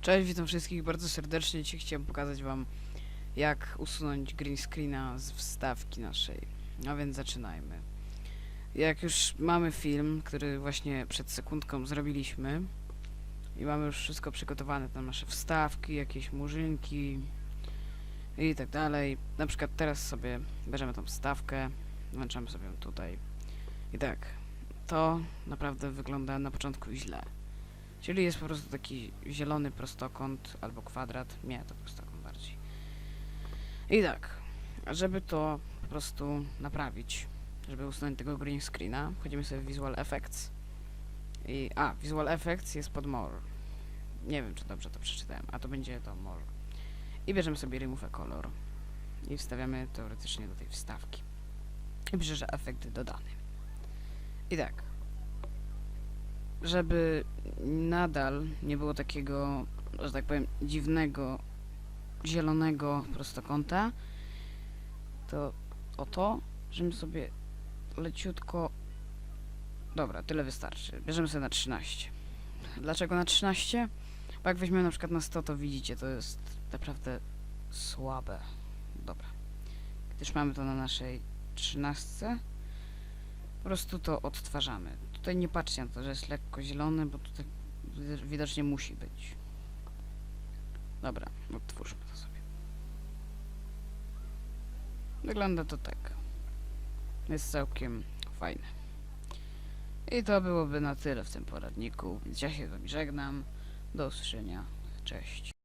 Cześć, witam wszystkich bardzo serdecznie. Dzisiaj chciałem pokazać wam, jak usunąć green screena z wstawki naszej. A więc zaczynajmy. Jak już mamy film, który właśnie przed sekundką zrobiliśmy i mamy już wszystko przygotowane, tam nasze wstawki, jakieś murzynki i tak dalej. Na przykład teraz sobie bierzemy tą wstawkę, włączamy sobie ją tutaj. I tak, to naprawdę wygląda na początku źle. Czyli jest po prostu taki zielony prostokąt albo kwadrat. Nie, to prostokąt bardziej. I tak, żeby to po prostu naprawić, żeby usunąć tego green screena, wchodzimy sobie w Visual Effects. I, a, Visual Effects jest pod More. Nie wiem, czy dobrze to przeczytałem, a to będzie to More. I bierzemy sobie Remove a Color i wstawiamy teoretycznie do tej wstawki. I pisze, że efekt dodany. I tak, żeby nadal nie było takiego, że tak powiem, dziwnego, zielonego prostokąta, to o to, żebym sobie leciutko... Dobra, tyle wystarczy. Bierzemy sobie na 13. Dlaczego na 13? Bo jak weźmiemy na przykład na 100, to widzicie, to jest naprawdę słabe. Dobra. Gdyż mamy to na naszej 13, po prostu to odtwarzamy. Tutaj nie patrzcie na to, że jest lekko zielony, bo tutaj wido- widocznie musi być. Dobra, odtwórzmy to sobie. Wygląda to tak. Jest całkiem fajne. I to byłoby na tyle w tym poradniku, więc ja się z wami żegnam. Do usłyszenia. Cześć.